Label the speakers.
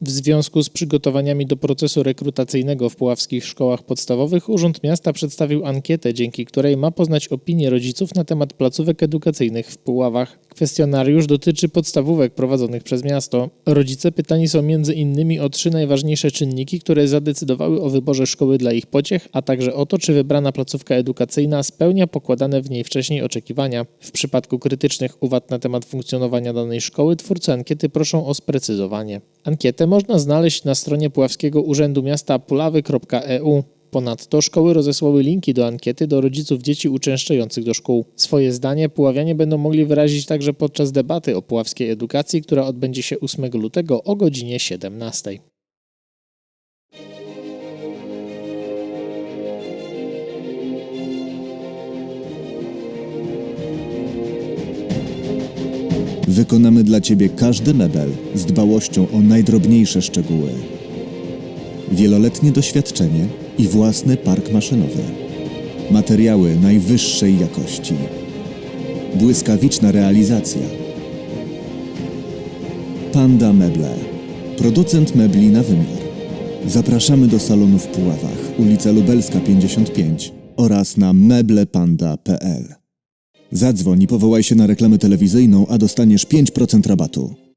Speaker 1: W związku z przygotowaniami do procesu rekrutacyjnego w puławskich szkołach podstawowych Urząd Miasta przedstawił ankietę, dzięki której ma poznać opinię rodziców na temat placówek edukacyjnych w Puławach. Kwestionariusz dotyczy podstawówek prowadzonych przez miasto. Rodzice pytani są między innymi o trzy najważniejsze czynniki, które zadecydowały o wyborze szkoły dla ich pociech, a także o to, czy wybrana placówka edukacyjna spełnia pokładane w niej wcześniej oczekiwania. W przypadku krytycznych uwag na temat funkcjonowania danej szkoły twórcy ankiety proszą o sprecyzowanie. Ankietę można znaleźć na stronie Puławskiego Urzędu Miasta pulawy.eu. Ponadto szkoły rozesłały linki do ankiety do rodziców dzieci uczęszczających do szkół. Swoje zdanie puławianie będą mogli wyrazić także podczas debaty o puławskiej edukacji, która odbędzie się 8 lutego o godzinie 17.
Speaker 2: Wykonamy dla Ciebie każdy mebel z dbałością o najdrobniejsze szczegóły. Wieloletnie doświadczenie i własny park maszynowy. Materiały najwyższej jakości. Błyskawiczna realizacja. Panda Meble. Producent mebli na wymiar. Zapraszamy do salonu w Puławach, ulica Lubelska 55 oraz na meblepanda.pl. Zadzwoń i powołaj się na reklamę telewizyjną, a dostaniesz 5% rabatu.